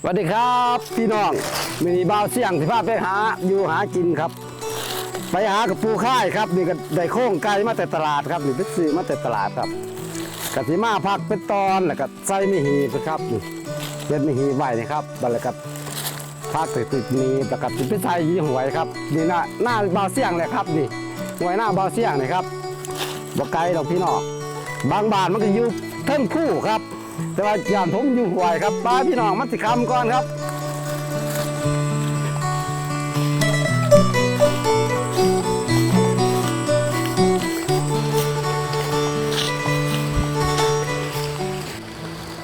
สวัสดีครับพี่น้องมีบ่าวเสี่ยงที่พาไปหาอยู่หากินครับ ไปหากับปูค่ายครับนี่ก็ได้โค้งไก่มาแต่ตลาดครับนี่ไปซื้อมาแต่ตลาดครับกะทิมาพักเป็นตอนแล้วก็ใส่ไม่หีบครับนี่เป็นไม่หีบไว้นี่ครับบัดแล้วก็พักติดติดนี้แล้วก็ติดไปใส่ยี่หวยครับนี่หน้าหน้าบ่าวเสี่ยงเลยครับนี่หวยหน้าบ่าวเสี่ยงนี่ครับบ่ไกลดอกพี่น้องบางบานมันก็อยู่เท่งผู้ครับ แต่ว่าย่านผมอยู่ห่วยครับป้าพี่น้องมันสิคำก่อนครับ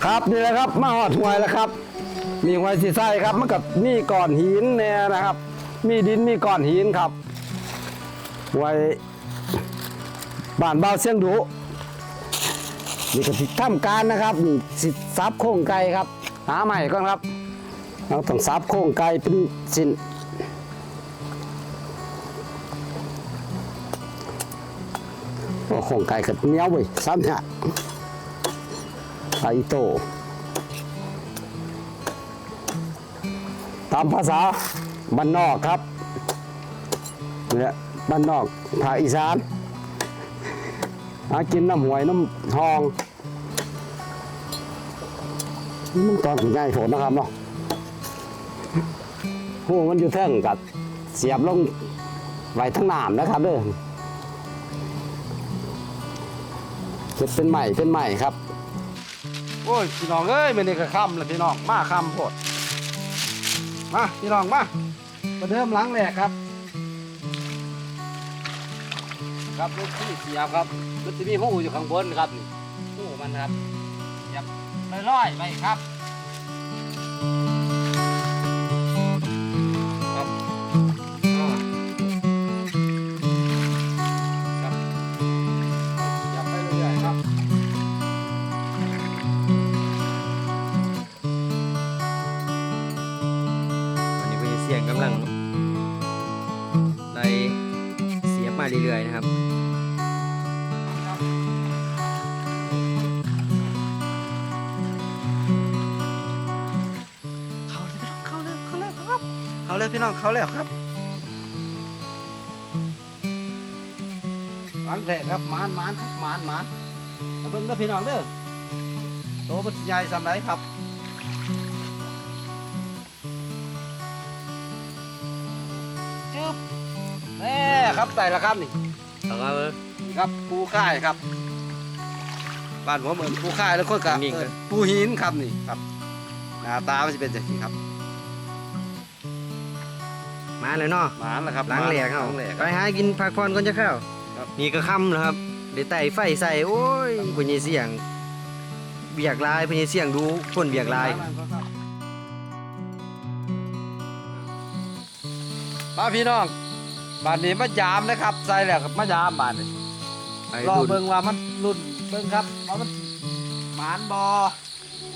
ครับนี่แหละครับมาหอดหวยแล้วครับ มีหวยสีไส้ครับมันกับมีก้อนหินเนี่ยนะครับ มีดินมีก้อนหินครับหวยบ้านเบาเสียงดุ นี่ก็สิทำการนะครับนี่สิซับโครงไก่ครับ หาใหม่ก่อนครับเราต้องซับโครงไก่เป็นสิ้นโอ้โครงไก่ขัดเนี้ยวเว้ยซ้ำเนี่ยไอโตตามภาษาบ้านนอกครับเนี่ยบ้านนอกภาคอีสาน หากินน้ำหวยน้ำทองมันตอนใหญ่โผล่นะครับเนาะหูมันอยู่เท่งกับเสียบลงไว้ทั้งน้ำนะครับเด้อจะเป็นใหม่เป็นใหม่ครับ โอ้ยพี่น้องเอ้ยไม่ได้กระคำเลยพี่น้องมาคำโพดมาพี่น้องมาประเดิมหลังแรกครับ ครับลูกที่เสียบครับมันจะมีหูอยู่ข้างบนครับนี่หูมันครับเสียบลอยๆไปครับครับครับเสียบไปเรื่อยครับวันนี้เป็นเสียงกำลังไล่เสียบมาเรื่อยๆนะครับ เขาเลยพี่น้องเขาเลยครับหลังแรกครับหมานหมานครับหมานหมานมาเบิ่งเด้อพี่น้องเด้อโตมันสิใหญ่สำไรครับจึ๊บแน่ครับใส่ละครับนี่เอาครับนี่ครับปูค่ายครับบ้านผมเหมือนปูค่ายแล้วคนกับนิ่งๆเลยปูหินครับนี่ครับหน้าตามันจะเป็นอย่างนี้ครับ มาเลยเนาะหมานละครับล้างแหลกเขาล้างแหลกไปหากินพักผ่อนก่อนจะเข้าครับ นี่ก็ค่ำแล้วครับเดี๋ยวไต่ไฟใส่โอ้ยพุ่นยเสียงเบียกลายพุ่นยเสียงดูคนเบียกลายมาพี่น้องบ้านนี้มายามนะครับใส่แล้วครับมายามบ้านนี้ไปรอดูเบิ่งว่ามันรุ่นเบิ่งครับว่ามันหมานบอ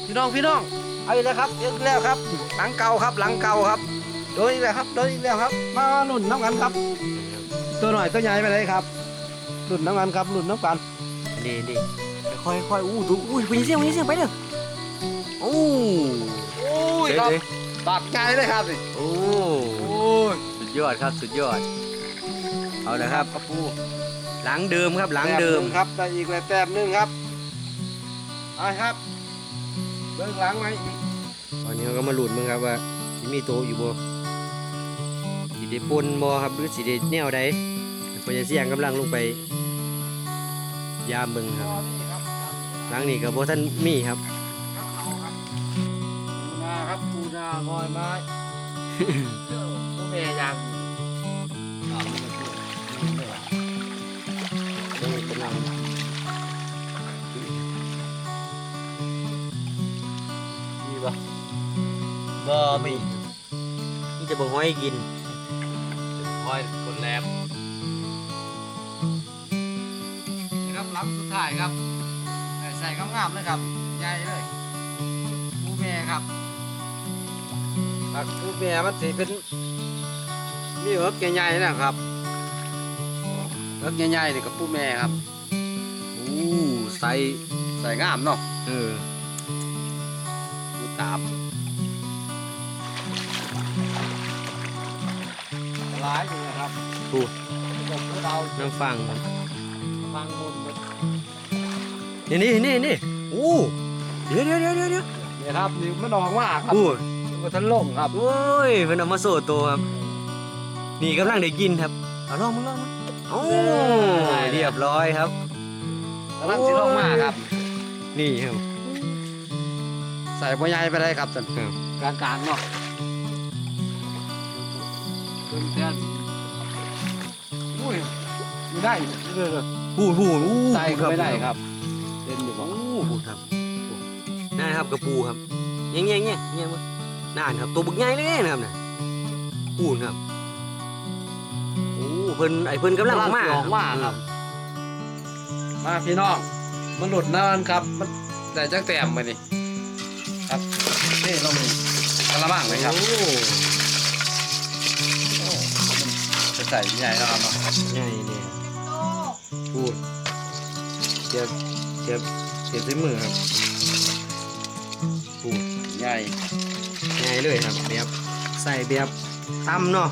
พี่น้องพี่น้องเอาอีกแล้วครับเอาอีกแล้วครับ หลังเก่าครับหลังเก่าครับ โดนอีกแล้วครับโดนอีกแล้วครับ มารุ่นน้ำกันครับ ตัวหน่อยตัวใหญ่ไปเลยครับรุ่นน้ำกันครับรุ่นน้ำกันดีดีค่อยค่อยๆอู้ดูอู้พุ่นยเสียงพุ่นยเสียงไปเด้อโอ้โอ้ยเดี๋คยวรับเดี๋ยวตัดไกลเลยครับนี่โอ้โอ้ยสุดยอดครับสุดยอด เอาละครับกระปูหลังเดิมครับหลังเดิมแต้หนึ่ครับได้อีกแล้วแต้มหนึ่งครับเอาครับเบิ่งหลังไหมอีกตอนนี้เราก็มาหลุดมึงครับว่าสิมีโตอยู่บ่สิ ได้ปนบ่ครับหรือสิได้แนวใดพญาเสียงกำลังลงไปยามเบิ่งครับนี่ครับหลังนี้ก็บ่ทันมีครับปูนาครับปูนางอยไม้ผู้แม่ยังนี่กำลังมีบ่บ่มีนี่จะบ่ห้อยกิน คอยคนแรมนี่ครับลำสุดท้ายครับ ใส่งามๆเลยครับใหญ่เลยผู้แม่ครับผู้แม่มันสิเป็นมีเอิกใหญ่ๆนะครับเอิกใหญ่ๆนี่กับผู้แม่ครับอู้ใส่ใส่งามเนาะเออดูตาม หลายอยู่นะครับปูผมก็เอาน้ำฟังครับฟังบนไปนี่นี่นี่นี่โอ้เดี๋ยวเดี๋ยวเดี๋ยวเดี๋ยวเดี๋ยวนี่ครับนี่มันออกมาครับโอ้มันทันล่มครับโอ้ยเพิ่นเอามาโซ่ตัวครับ นี่กำลังได้กินครับเอาลองมึงลองมึงโอ้เรียบร้อยครับกำลังสิลงมาครับ นี่ครับ ใส่ปัวใหญ่ไปเลยครับท่านครับกลางกลางๆเนาะ ขึ้นแท่นอุ้ยไม่ได้เด้อพูดพูดอู้ใส่ก็ไม่ได้ครับเล่นอยู่บ่โอ้พูดครับนั่นนะครับกระปูครับเงี้ยเงี้ยเงี้ยเงี้ยมั้งนั่นครับตัวบึกใหญ่เลยนะครับน่ะพูดครับโอ้เพิ่นไอ้เพิ่นกำลังออกมาออกมาครับ มาพี่น้องมันหลุดนานครับ มันแต่จักแต้มไปนี่ครับนี่ลงนี่กระมังเลยครับโอ้จะ ใส่ใหญ่แล้วครับเนาะใหญ่เลยพูดเจ็บเจ็บเจ็บที่มือครับพูดใหญ่ง่ายเลยครับแบบใส่แบบตำเนาะ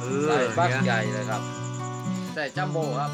เออใส่บักเดี๋ยวใหญ่เลยครับ ใส่จัมโบ้ครับ